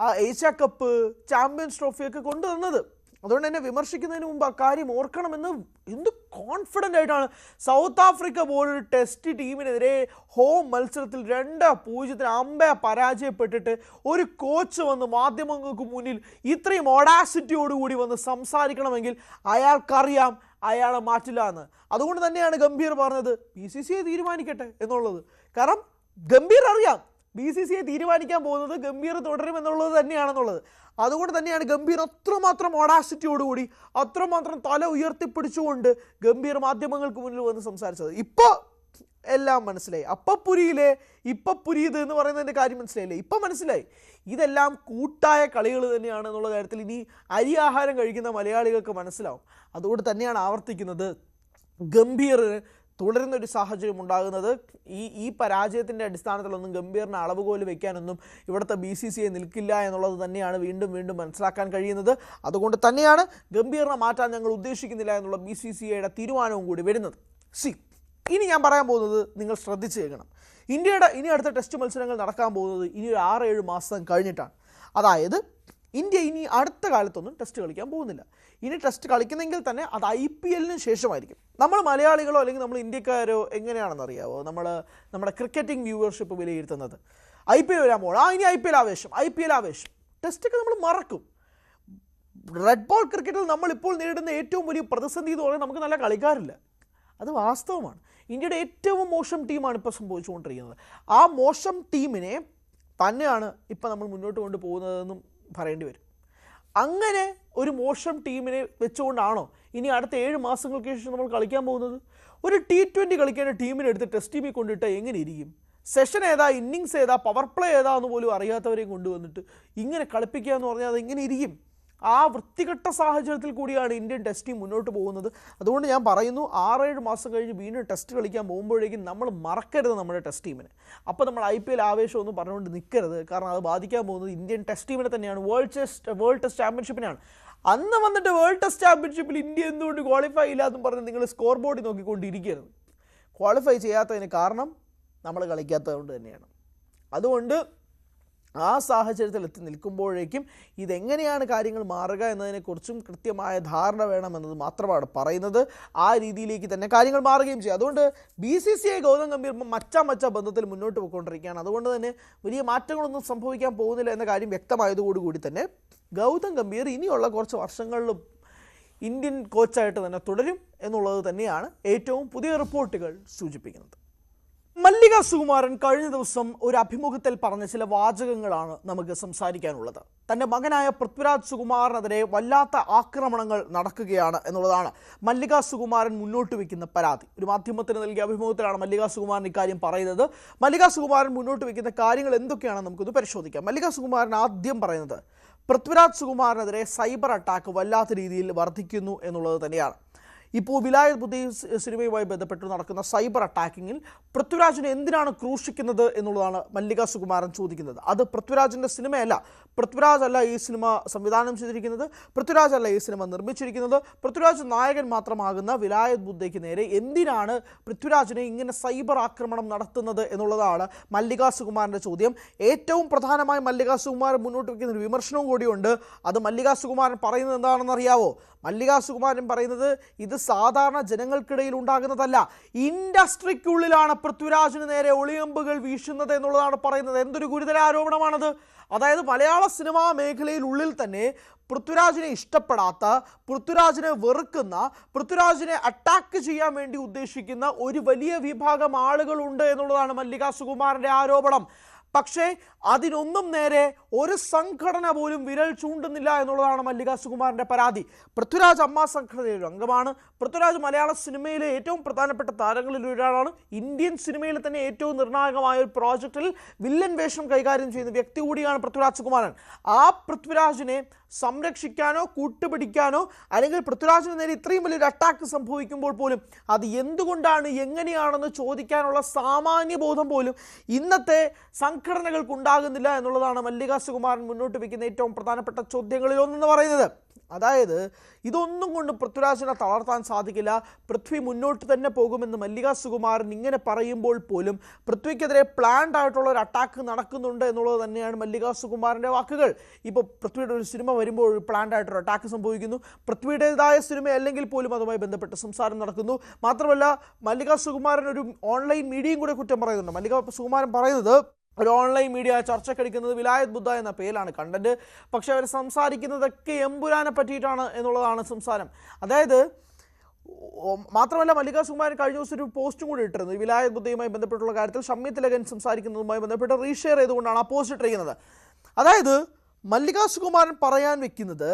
ആ ഏഷ്യ കപ്പ് ചാമ്പ്യൻസ് ട്രോഫിയൊക്കെ കൊണ്ടുവന്നത്. അതുകൊണ്ട് തന്നെ വിമർശിക്കുന്നതിന് മുമ്പ് ആ കാര്യം ഓർക്കണമെന്ന് എന്ത് കോൺഫിഡന്റ് ആയിട്ടാണ് സൗത്ത് ആഫ്രിക്ക പോലൊരു ടെസ്റ്റ് ടീമിനെതിരെ ഹോം മത്സരത്തിൽ രണ്ട് പൂജ്യത്തിന് അമ്പ പരാജയപ്പെട്ടിട്ട് ഒരു കോച്ച് വന്ന് മാധ്യമങ്ങൾക്ക് മുന്നിൽ ഇത്രയും ഓഡാസിറ്റിയോടുകൂടി വന്ന് സംസാരിക്കണമെങ്കിൽ അയാൾക്കറിയാം അയാളെ മാറ്റില്ല എന്ന്. അതുകൊണ്ട് തന്നെയാണ് ഗംഭീർ പറഞ്ഞത് ബി സി സി തീരുമാനിക്കട്ടെ എന്നുള്ളത്. കാരണം ഗംഭീർ അറിയാം ബി സി സി ഐ തീരുമാനിക്കാൻ പോകുന്നത് ഗംഭീർ തുടരും എന്നുള്ളത് തന്നെയാണെന്നുള്ളത്. അതുകൊണ്ട് തന്നെയാണ് ഗംഭീർ അത്രമാത്രം ഓഡാസിറ്റിയോടുകൂടി അത്രമാത്രം തല ഉയർത്തിപ്പിടിച്ചുകൊണ്ട് ഗംഭീർ മാധ്യമങ്ങൾക്ക് മുന്നിൽ വന്ന് സംസാരിച്ചത്. ഇപ്പോൾ എല്ലാം മനസ്സിലായി. അപ്പപ്പുരിയിലെ ഇപ്പപ്പുരിയത് എന്ന് പറയുന്നതിന്റെ കാര്യം മനസ്സിലായില്ലേ? ഇപ്പം മനസ്സിലായി. ഇതെല്ലാം കൂട്ടായ കളികൾ തന്നെയാണ് എന്നുള്ള കാര്യത്തിൽ ഇനി അരി ആഹാരം കഴിക്കുന്ന മലയാളികൾക്ക് മനസ്സിലാവും. അതുകൊണ്ട് തന്നെയാണ് ആവർത്തിക്കുന്നത് ഗംഭീറിന് തുടരുന്ന ഒരു സാഹചര്യം ഉണ്ടാകുന്നത് ഈ ഈ പരാജയത്തിന്റെ അടിസ്ഥാനത്തിലൊന്നും ഗംഭീറിന് അളവുകോൽ വെക്കാനൊന്നും ഇവിടുത്തെ ബി സി സി നിൽക്കില്ല എന്നുള്ളത് തന്നെയാണ് വീണ്ടും വീണ്ടും മനസ്സിലാക്കാൻ കഴിയുന്നത്. അതുകൊണ്ട് തന്നെയാണ് ഗംഭീറിനെ മാറ്റാൻ ഞങ്ങൾ ഉദ്ദേശിക്കുന്നില്ല എന്നുള്ള ബി സി സി ഐയുടെ തീരുമാനവും കൂടി വരുന്നത്. സി ഇനി ഞാൻ പറയാൻ പോകുന്നത് നിങ്ങൾ ശ്രദ്ധിച്ചേക്കണം ഇന്ത്യയുടെ ഇനി അടുത്ത ടെസ്റ്റ് മത്സരങ്ങൾ നടക്കാൻ പോകുന്നത് ഇനി ഒരു ആറ് ഏഴ് മാസം കഴിഞ്ഞിട്ടാണ്. അതായത് ഇന്ത്യ ഇനി അടുത്ത കാലത്തൊന്നും ടെസ്റ്റ് കളിക്കാൻ പോകുന്നില്ല. ഇനി ടെസ്റ്റ് കളിക്കുന്നെങ്കിൽ തന്നെ അത് ഐ പി എല്ലിന് ശേഷമായിരിക്കും. നമ്മൾ മലയാളികളോ അല്ലെങ്കിൽ നമ്മൾ ഇന്ത്യക്കാരോ എങ്ങനെയാണെന്ന് അറിയാവോ? നമ്മൾ നമ്മുടെ ക്രിക്കറ്റിംഗ് വ്യൂവർഷിപ്പ് വിലയിരുത്തുന്നത്. ഐ പി എൽ വരാൻ ആ ഇനി ഐ പി എൽ ആവേശം. ഐ പി എൽ ആവേശം. ടെസ്റ്റൊക്കെ നമ്മൾ മറക്കും. റെഡ് ബോൾ ക്രിക്കറ്റിൽ നമ്മളിപ്പോൾ നേരിടുന്ന ഏറ്റവും വലിയ പ്രതിസന്ധി എന്ന് പറഞ്ഞാൽ നമുക്ക് നല്ല കളിക്കാരില്ല. അത് വാസ്തവമാണ്. ഇന്ത്യയുടെ ഏറ്റവും മോശം ടീമാണ് ഇപ്പോൾ സംഭവിച്ചുകൊണ്ടിരിക്കുന്നത്. ആ മോശം ടീമിനെ തന്നെയാണ് ഇപ്പം നമ്മൾ മുന്നോട്ട് കൊണ്ടുപോകുന്നതെന്നും പറയേണ്ടി വരും. അങ്ങനെ ഒരു മോശം ടീമിനെ വെച്ചുകൊണ്ടാണോ ഇനി അടുത്ത ഏഴ് മാസങ്ങൾക്ക് ശേഷം നമ്മൾ കളിക്കാൻ പോകുന്നത്? ഒരു ടി ട്വന്റി ടീമിനെ എടുത്ത് ടെസ്റ്റ് ടീമിൽ കൊണ്ടിട്ടാൽ എങ്ങനെ ഇരിക്കും? സെഷൻ ഏതാ ഇന്നിങ്സ് ഏതാ പവർ പ്ലേ ഏതാ എന്ന് പോലും അറിയാത്തവരെയും കൊണ്ടുവന്നിട്ട് ഇങ്ങനെ കളിപ്പിക്കുക എന്ന് പറഞ്ഞാൽ അത് എങ്ങനെ ഇരിക്കും? ആ വൃത്തികെട്ട സാഹചര്യത്തിൽ കൂടിയാണ് ഇന്ത്യൻ ടെസ്റ്റ് മുന്നോട്ട് പോകുന്നത്. അതുകൊണ്ട് ഞാൻ പറയുന്നു ആറേഴ് മാസം കഴിഞ്ഞ് വീണ്ടും ടെസ്റ്റ് കളിക്കാൻ പോകുമ്പോഴേക്കും നമ്മൾ മറക്കരുത് നമ്മുടെ ടെസ്റ്റ് ടീമിനെ. അപ്പോൾ നമ്മൾ ഐ പി എൽ ആവേശമൊന്നും പറഞ്ഞുകൊണ്ട് നിൽക്കരുത്. കാരണം അത് ബാധിക്കാൻ പോകുന്നത് ഇന്ത്യൻ ടെസ്റ്റ് ടീമിനെ തന്നെയാണ്. വേൾഡ് ടെസ്റ്റ് വേൾഡ് ടെസ്റ്റ് ചാമ്പ്യൻഷിപ്പിനാണ് അന്ന് വന്നിട്ട് വേൾഡ് ടെസ്റ്റ് ചാമ്പ്യൻഷിപ്പിൽ ഇന്ത്യ എന്തുകൊണ്ട് ക്വാളിഫൈ ഇല്ല എന്ന് പറഞ്ഞ് നിങ്ങൾ സ്കോർ ബോർഡിൽ നോക്കിക്കൊണ്ടിരിക്കരുത്. ക്വാളിഫൈ ചെയ്യാത്തതിന് കാരണം നമ്മൾ കളിക്കാത്തത് കൊണ്ട് തന്നെയാണ്. അതുകൊണ്ട് ആ സാഹചര്യത്തിൽ എത്തി നിൽക്കുമ്പോഴേക്കും ഇതെങ്ങനെയാണ് കാര്യങ്ങൾ മാറുക എന്നതിനെക്കുറിച്ചും കൃത്യമായ ധാരണ വേണമെന്നത് മാത്രമാണ് പറയുന്നത്. ആ രീതിയിലേക്ക് തന്നെ കാര്യങ്ങൾ മാറുകയും ചെയ്യും. അതുകൊണ്ട് B C C I Gautam Gambhir മച്ച മച്ച ബന്ധത്തിൽ മുന്നോട്ട് പോയിക്കൊണ്ടിരിക്കുകയാണ്. അതുകൊണ്ട് തന്നെ വലിയ മാറ്റങ്ങളൊന്നും സംഭവിക്കാൻ പോകുന്നില്ല എന്ന കാര്യം വ്യക്തമായതോടുകൂടി തന്നെ ഗൗതം ഗംഭീർ ഇനിയുള്ള കുറച്ച് വർഷങ്ങളിലും ഇന്ത്യൻ കോച്ചായിട്ട് തന്നെ തുടരും എന്നുള്ളത് തന്നെയാണ് ഏറ്റവും പുതിയ റിപ്പോർട്ടുകൾ സൂചിപ്പിക്കുന്നത്. മല്ലിക സുകുമാരൻ കഴിഞ്ഞ ദിവസം ഒരു അഭിമുഖത്തിൽ പറഞ്ഞ ചില വാചകങ്ങളാണ് നമുക്ക് സംസാരിക്കാനുള്ളത്. തന്റെ മകനായ പൃഥ്വിരാജ് സുകുമാറിനെതിരെ വല്ലാത്ത ആക്രമണങ്ങൾ നടക്കുകയാണ് എന്നുള്ളതാണ് മല്ലിക സുകുമാരൻ മുന്നോട്ട് വയ്ക്കുന്ന പരാതി. ഒരു മാധ്യമത്തിന് നൽകിയ അഭിമുഖത്തിലാണ് മല്ലിക സുകുമാരൻ ഇക്കാര്യം പറയുന്നത്. മല്ലിക സുകുമാരൻ മുന്നോട്ട് വയ്ക്കുന്ന കാര്യങ്ങൾ എന്തൊക്കെയാണെന്ന് നമുക്കൊന്ന് പരിശോധിക്കാം. മല്ലിക സുകുമാരൻ ആദ്യം പറയുന്നത് പൃഥ്വിരാജ് സുകുമാരനെതിരെ സൈബർ അറ്റാക്ക് വല്ലാത്ത രീതിയിൽ വർദ്ധിക്കുന്നു എന്നുള്ളത് തന്നെയാണ്. ഇപ്പോൾ വിലായത് ബുദ്ധി സിനിമയുമായി ബന്ധപ്പെട്ട് നടക്കുന്ന സൈബർ അറ്റാക്കിങ്ങിൽ പൃഥ്വിരാജിനെ എന്തിനാണ് ക്രൂശിക്കുന്നത് എന്നുള്ളതാണ് മല്ലിക സുകുമാരൻ ചോദിക്കുന്നത്. അത് പൃഥ്വിരാജിന്റെ സിനിമയല്ല പൃഥ്വിരാജ് അല്ല ഈ സിനിമ സംവിധാനം ചെയ്തിരിക്കുന്നത്. പൃഥ്വിരാജ് അല്ല ഈ സിനിമ നിർമ്മിച്ചിരിക്കുന്നത്. പൃഥ്വിരാജ് നായകൻ മാത്രമാകുന്ന വിലായത് ബുദ്ധയ്ക്ക് നേരെ എന്തിനാണ് പൃഥ്വിരാജിനെ ഇങ്ങനെ സൈബർ ആക്രമണം നടത്തുന്നത് എന്നുള്ളതാണ് മല്ലിക സുകുമാരന്റെ ചോദ്യം. ഏറ്റവും പ്രധാനമായി മല്ലിക സുകുമാരൻ മുന്നോട്ട് വയ്ക്കുന്ന ഒരു വിമർശനവും കൂടിയുണ്ട്. അത് മല്ലിക സുകുമാരൻ പറയുന്നത് എന്താണെന്ന് അറിയാവോ? മല്ലിക സുകുമാരൻ പറയുന്നത് ഇത് സാധാരണ ജനങ്ങൾക്കിടയിൽ ഉണ്ടാകുന്നതല്ല. ഇൻഡസ്ട്രിക്കുള്ളിലാണ് പൃഥ്വിരാജിന് നേരെ ഒളിയമ്പുകൾ വീശുന്നത് എന്നുള്ളതാണ് പറയുന്നത്. എന്തൊരു ഗുരുതര ആരോപണമാണത്? അതായത് മലയാള സിനിമാ മേഖലയിൽ ഉള്ളിൽ തന്നെ പൃഥ്വിരാജിനെ ഇഷ്ടപ്പെടാത്ത പൃഥ്വിരാജിനെ വെറുക്കുന്ന പൃഥ്വിരാജിനെ അറ്റാക്ക് ചെയ്യാൻ വേണ്ടി ഉദ്ദേശിക്കുന്ന ഒരു വലിയ വിഭാഗം ആളുകളുണ്ട് എന്നുള്ളതാണ് മല്ലിക സുകുമാരന്റെ ആരോപണം. പക്ഷേ അതിനൊന്നും നേരെ ഒരു സംഘടന പോലും വിരൽ ചൂണ്ടുന്നില്ല എന്നുള്ളതാണ് മല്ലിക സുകുമാരന്റെ പരാതി. പൃഥ്വിരാജ് അമ്മ സംഘടനയുടെ അംഗമാണ്. പൃഥ്വിരാജ് മലയാള സിനിമയിലെ ഏറ്റവും പ്രധാനപ്പെട്ട താരങ്ങളിൽ ഒരാളാണ്. ഇന്ത്യൻ സിനിമയിൽ തന്നെ ഏറ്റവും നിർണായകമായ ഒരു പ്രോജക്റ്റിൽ വില്ലൻ വേഷം കൈകാര്യം ചെയ്യുന്ന വ്യക്തി കൂടിയാണ് പൃഥ്വിരാജ് സുകുമാരൻ. ആ പൃഥ്വിരാജിനെ സംരക്ഷിക്കാനോ കൂട്ടുപിടിക്കാനോ അല്ലെങ്കിൽ പൃഥ്വിരാജിന് നേരെ ഇത്രയും വലിയൊരു അറ്റാക്ക് സംഭവിക്കുമ്പോൾ പോലും അത് എന്തുകൊണ്ടാണ് എങ്ങനെയാണെന്ന് ചോദിക്കാനുള്ള സാമാന്യ ബോധം പോലും ഇന്നത്തെ സംഘടനകൾക്ക് ഉണ്ടാകുന്നില്ല എന്നുള്ളതാണ് മല്ലിക സുകുമാരൻ മുന്നോട്ട് വയ്ക്കുന്ന ഏറ്റവും പ്രധാനപ്പെട്ട ചോദ്യങ്ങളിൽ ഒന്നെന്ന് പറയുന്നത്. അതായത് ഇതൊന്നും കൊണ്ട് പൃഥ്വിരാജിനെ തളർത്താൻ സാധിക്കില്ല. പൃഥ്വി മുന്നോട്ട് തന്നെ പോകുമെന്ന് മല്ലിക സുകുമാരൻ ഇങ്ങനെ പറയുമ്പോൾ പോലും പൃഥ്വിക്കെതിരെ പ്ലാൻഡ് ആയിട്ടുള്ള ഒരു അറ്റാക്ക് നടക്കുന്നുണ്ട് എന്നുള്ളത് തന്നെയാണ് മല്ലിക സുകുമാരന്റെ വാക്കുകൾ. ഇപ്പോൾ പൃഥ്വിയുടെ ഒരു സിനിമ വരുമ്പോൾ പ്ലാൻഡ് ആയിട്ടൊരു അറ്റാക്ക് സംഭവിക്കുന്നു. പൃഥ്വിയുടേതായ സിനിമ അല്ലെങ്കിൽ പോലും അതുമായി ബന്ധപ്പെട്ട് സംസാരം നടക്കുന്നു. മാത്രമല്ല മല്ലിക സുകുമാരൻ ഒരു ഓൺലൈൻ മീഡിയയും കൂടെ കുറ്റം പറയുന്നുണ്ട്. മല്ലിക സുകുമാരൻ പറയുന്നത് ഒരു ഓൺലൈൻ മീഡിയ ചർച്ചക്കടിക്കുന്നത് വിലായത് ബുദ്ധ എന്ന പേരിലാണ് കണ്ടന്റ്. പക്ഷെ അവർ സംസാരിക്കുന്നതൊക്കെ എമ്പുരാനെ പറ്റിയിട്ടാണ് എന്നുള്ളതാണ് സംസാരം. അതായത് മാത്രമല്ല മല്ലിക സുകുമാരൻ കഴിഞ്ഞ ദിവസം ഒരു പോസ്റ്റും കൂടി ഇട്ടിരുന്നു. വിലായത് ബുദ്ധയുമായി ബന്ധപ്പെട്ടുള്ള കാര്യത്തിൽ ഷമ്മി തിലകൻ സംസാരിക്കുന്നതുമായി ബന്ധപ്പെട്ട് റീഷെയർ ചെയ്തുകൊണ്ടാണ് ആ പോസ്റ്റ് ഇട്ടിരിക്കുന്നത്. അതായത് മല്ലിക സുകുമാരൻ പറയാൻ വെക്കുന്നത്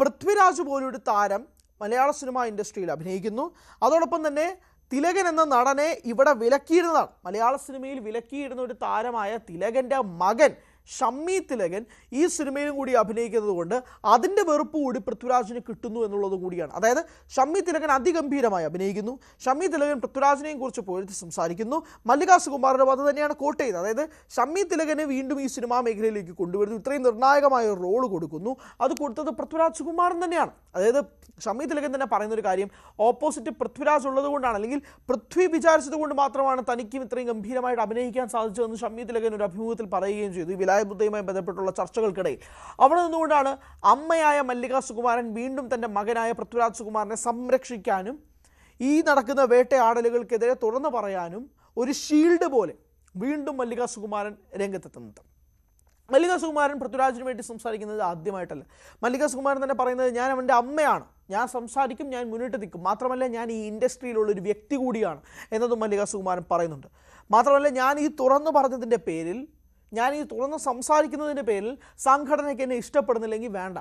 പൃഥ്വിരാജ് പോലൊരു താരം മലയാള സിനിമ ഇൻഡസ്ട്രിയിൽ അഭിനയിക്കുന്നു. അതോടൊപ്പം തന്നെ തിലകൻ എന്ന നടനെ ഇവിടെ വിലക്കിയിരുന്നതാണ്. മലയാള സിനിമയിൽ വിലക്കിയിരുന്ന ഒരു താരമായ തിലകന്റെ മകൻ ഷമ്മി തിലകൻ ഈ സിനിമയിലും കൂടി അഭിനയിക്കുന്നത് കൊണ്ട് അതിന്റെ വെറുപ്പ് കൂടി പൃഥ്വിരാജിന് കിട്ടുന്നു എന്നുള്ളത് കൂടിയാണ്. അതായത് ഷമ്മി തിലകൻ അതിഗംഭീരമായി അഭിനയിക്കുന്നു. ഷമ്മി തിലകൻ പൃഥ്വിരാജിനെയും കുറിച്ച് പോയിട്ട് സംസാരിക്കുന്നു. മല്ലിക സുകുമാറിന്റെ അത് തന്നെയാണ് കോട്ട് ചെയ്യുന്നത്. അതായത് ഷമ്മി തിലകനെ വീണ്ടും ഈ സിനിമാ മേഖലയിലേക്ക് കൊണ്ടുവരുന്നു. ഇത്രയും നിർണായകമായ ഒരു റോൾ കൊടുക്കുന്നു. അത് കൊടുത്തത് പൃഥ്വിരാജ് സുകുമാരൻ തന്നെയാണ്. അതായത് ഷമ്മി തിലകൻ തന്നെ പറയുന്ന ഒരു കാര്യം ഓപ്പോസിറ്റ് പൃഥ്വിരാജ് ഉള്ളത് കൊണ്ടാണ്. അല്ലെങ്കിൽ പൃഥ്വി വിചാരിച്ചത് കൊണ്ട് മാത്രമാണ് തനിക്കും ഇത്രയും ഗംഭീരമായിട്ട് അഭിനയിക്കാൻ സാധിച്ചതെന്ന് ഷമ്മി തിലകൻ ഒരു അഭിമുഖത്തിൽ പറയുകയും ചെയ്തു. ഈ വിലായ ബുദ്ധയുമായി ബന്ധപ്പെട്ടുള്ള ചർച്ചകൾക്കിടയിൽ. അവിടെ നിന്നുകൊണ്ടാണ് അമ്മയായ മല്ലിക സുകുമാരൻ വീണ്ടും തന്റെ മകനായ പൃഥ്വിരാജ് സുകുമാരനെ സംരക്ഷിക്കാനും ഈ നടക്കുന്ന വേട്ടയാടലുകൾക്കെതിരെ തുറന്നു പറയാനും ഒരു ഷീൽഡ് പോലെ വീണ്ടും മല്ലിക സുകുമാരൻ രംഗത്തെത്തുന്നത് മല്ലിക സുകുമാരൻ പൃഥ്വിരാജിന് വേണ്ടി സംസാരിക്കുന്നത് ആദ്യമായിട്ടല്ല. മല്ലിക സുകുമാരൻ തന്നെ പറയുന്നത് ഞാൻ അവന്റെ അമ്മയാണ്. ഞാൻ സംസാരിക്കും ഞാൻ മുന്നിട്ട് നിൽക്കും. മാത്രമല്ല ഞാൻ ഈ ഇൻഡസ്ട്രിയിലുള്ള ഒരു വ്യക്തി കൂടിയാണ് എന്നതും മല്ലിക സുകുമാരൻ പറയുന്നുണ്ട്. മാത്രമല്ല ഞാൻ ഈ തുറന്നു പറഞ്ഞതിന്റെ പേരിൽ ഞാൻ ഈ തുറന്ന് സംസാരിക്കുന്നതിന്റെ പേരിൽ സംഘടനയ്ക്ക് എന്നെ ഇഷ്ടപ്പെടുന്നില്ലെങ്കിൽ വേണ്ട.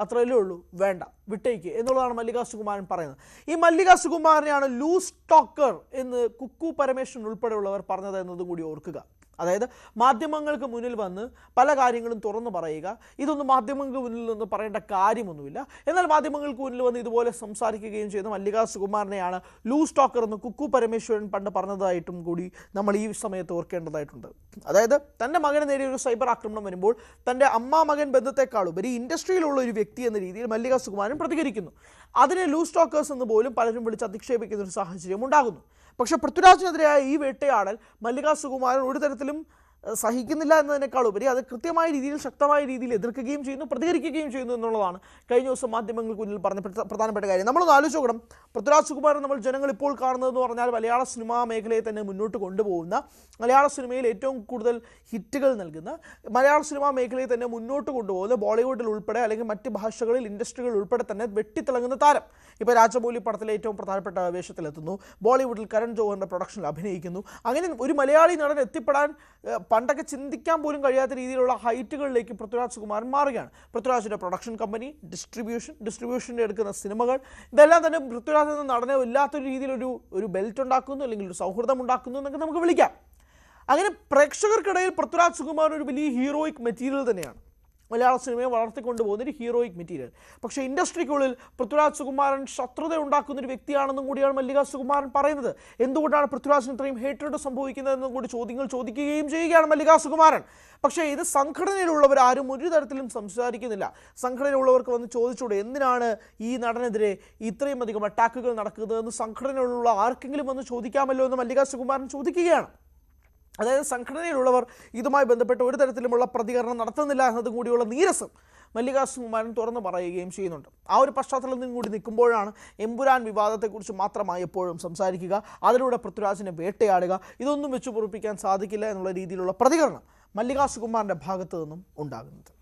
അത്രയല്ലേ ഉള്ളൂ. വേണ്ട. വിട്ടേക്ക്. എന്നുള്ളതാണ് മല്ലിക സുകുമാരൻ പറയുന്നത്. ഈ മല്ലിക സുകുമാരനെയാണ് ലൂസ് ടോക്കർ എന്ന് കുക്കു പരമേശ്വരൻ ഉൾപ്പെടെയുള്ളവർ പറഞ്ഞത് എന്നതും കൂടി ഓർക്കുക. അതായത് മാധ്യമങ്ങൾക്ക് മുന്നിൽ വന്ന് പല കാര്യങ്ങളും തുറന്നു പറയുക. ഇതൊന്നും മാധ്യമങ്ങൾക്ക് മുന്നിൽ നിന്ന് പറയേണ്ട കാര്യമൊന്നുമില്ല. എന്നാൽ മാധ്യമങ്ങൾക്ക് മുന്നിൽ വന്ന് ഇതുപോലെ സംസാരിക്കുകയും ചെയ്യുന്ന മല്ലികാ സുകുമാരനെയാണ് ലൂസ് ടോക്കർ എന്ന് കുക്കു പരമേശ്വരൻ പണ്ട് പറഞ്ഞതായിട്ടും കൂടി നമ്മൾ ഈ സമയത്ത് ഓർക്കേണ്ടതായിട്ടുണ്ട്. അതായത് തന്റെ മകന് നേരിയ ഒരു സൈബർ ആക്രമണം വരുമ്പോൾ തന്റെ അമ്മ മകൻ ബന്ധത്തെക്കാളുപരി ഇൻഡസ്ട്രിയിലുള്ള ഒരു വ്യക്തി എന്ന രീതിയിൽ മല്ലികാ സുകുമാരൻ പ്രതികരിക്കുന്നു. അതിനെ ലൂസ് ടോക്കേഴ്സ് എന്ന് പോലും പലരും വിളിച്ച് അധിക്ഷേപിക്കുന്ന ഒരു സാഹചര്യം ഉണ്ടാകുന്നു. പക്ഷേ പൃഥ്വിരാജിനെതിരായ ഈ വേട്ടയാടൽ മല്ലികാ സുകുമാരൻ ഒരു തരത്തിലും സഹിക്കുന്നില്ല എന്നതിനേക്കാൾ ഉപരി അത് കൃത്യമായ രീതിയിൽ ശക്തമായ രീതിയിൽ എതിർക്കുകയും ചെയ്യുന്നു പ്രതികരിക്കുകയും ചെയ്യുന്നു എന്നുള്ളതാണ് കഴിഞ്ഞ ദിവസം മാധ്യമങ്ങൾക്ക് മുന്നിൽ പറഞ്ഞ പ്രധ- പ്രധാനപ്പെട്ട കാര്യം. നമ്മളൊന്ന് ആലോചിച്ച് നോക്കണം. പൃഥ്വിരാജ് സുകുമാരൻ നമ്മൾ ജനങ്ങൾ ഇപ്പോൾ കാണുന്നതെന്ന് പറഞ്ഞാൽ മലയാള സിനിമാ മേഖലയെ തന്നെ മുന്നോട്ട് കൊണ്ടുപോകുന്ന മലയാള സിനിമയിൽ ഏറ്റവും കൂടുതൽ ഹിറ്റുകൾ നൽകുന്ന മലയാള സിനിമാ മേഖലയെ തന്നെ മുന്നോട്ട് കൊണ്ടുപോകുന്ന ബോളിവുഡിൽ ഉൾപ്പെടെ അല്ലെങ്കിൽ മറ്റ് ഭാഷകളിൽ ഇൻഡസ്ട്രികൾ ഉൾപ്പെടെ തന്നെ വെട്ടിത്തിളങ്ങുന്ന താരം ഇപ്പോൾ രാജമൗലി പടത്തിലെ ഏറ്റവും പ്രധാനപ്പെട്ട വേഷത്തിലെത്തുന്നു. ബോളിവുഡിൽ കരൺ ജോഹറിന്റെ പ്രൊഡക്ഷനിൽ അഭിനയിക്കുന്നു. അങ്ങനെ ഒരു മലയാളി നടൻ എത്തിപ്പെടാൻ പണ്ടൊക്കെ ചിന്തിക്കാൻ പോലും കഴിയാത്ത രീതിയിലുള്ള ഹൈറ്റുകളിലേക്ക് പൃഥ്വിരാജ് സുകുമാരൻ മാറുകയാണ്. പൃഥ്വിരാജിന്റെ പ്രൊഡക്ഷൻ കമ്പനി ഡിസ്ട്രിബ്യൂഷൻ ഡിസ്ട്രിബ്യൂഷന്റെ എടുക്കുന്ന സിനിമകൾ ഇതെല്ലാം തന്നെ പൃഥ്വിരാജ് എന്ന നടനെ ഇല്ലാത്തൊരു രീതിയിലൊരു ഒരു ബെൽറ്റ് ഉണ്ടാക്കുന്നു അല്ലെങ്കിൽ ഒരു സൗഹൃദം ഉണ്ടാക്കുന്നു എന്നൊക്കെ നമുക്ക് വിളിക്കാം. അങ്ങനെ പ്രേക്ഷകർക്കിടയിൽ പൃഥ്വിരാജ് സുകുമാരൻ ഒരു വലിയ ഹീറോയിക് മെറ്റീരിയൽ തന്നെയാണ്. മലയാള സിനിമയെ വളർത്തിക്കൊണ്ടുപോകുന്ന ഒരു ഹീറോയിക് മെറ്റീരിയൽ. പക്ഷേ ഇൻഡസ്ട്രിക്കുള്ളിൽ പൃഥ്വിരാജ് സുകുമാരൻ ശത്രുത ഉണ്ടാക്കുന്ന ഒരു വ്യക്തിയാണെന്നും കൂടിയാണ് മല്ലിക സുകുമാരൻ പറയുന്നത്. എന്തുകൊണ്ടാണ് പൃഥ്വിരാജിന് ഇത്രയും ഹേറ്റഡ് സംഭവിക്കുന്നതെന്നും കൂടി ചോദ്യങ്ങൾ ചോദിക്കുകയും ചെയ്യുകയാണ് മല്ലിക സുകുമാരൻ. പക്ഷേ ഇത് സംഘടനയിലുള്ളവർ ആരും ഒരു തരത്തിലും സംസാരിക്കുന്നില്ല. സംഘടനയിലുള്ളവർക്ക് വന്ന് ചോദിച്ചൂടെ എന്തിനാണ് ഈ നടനെതിരെ ഇത്രയും അധികം അറ്റാക്കുകൾ നടക്കുന്നതെന്ന് സംഘടനയിലുള്ള ആർക്കെങ്കിലും വന്ന് ചോദിക്കാമല്ലോ എന്ന് മല്ലിക സുകുമാരൻ ചോദിക്കുകയാണ്. അതായത് സംഘടനയിലുള്ളവർ ഇതുമായി ബന്ധപ്പെട്ട് ഒരു തരത്തിലുമുള്ള പ്രതികരണം നടത്തുന്നില്ല എന്നതും കൂടിയുള്ള നീരസം മല്ലിക സുകുമാരൻ തുറന്നു പറയുകയും ചെയ്യുന്നുണ്ട്. ആ ഒരു പശ്ചാത്തലത്തിൽ കൂടി നിൽക്കുമ്പോഴാണ് എമ്പുരാൻ വിവാദത്തെക്കുറിച്ച് മാത്രമായി എപ്പോഴും സംസാരിക്കുക അതിലൂടെ പൃഥ്വിരാജിനെ വേട്ടയാടുക ഇതൊന്നും വെച്ചു പൊറപ്പിക്കാൻ സാധിക്കില്ല എന്നുള്ള രീതിയിലുള്ള പ്രതികരണം മല്ലിക സുകുമാരന്റെ ഭാഗത്തു നിന്നും ഉണ്ടാകുന്നത്.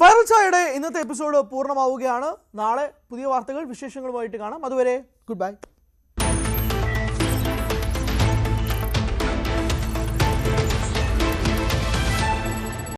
വൈറൽ ചായയുടെ ഇന്നത്തെ എപ്പിസോഡ് പൂർണമാവുകയാണ്. നാളെ പുതിയ വാർത്തകൾ വിശേഷങ്ങളുമായിട്ട് കാണാം. അതുവരെ ഗുഡ് ബൈ.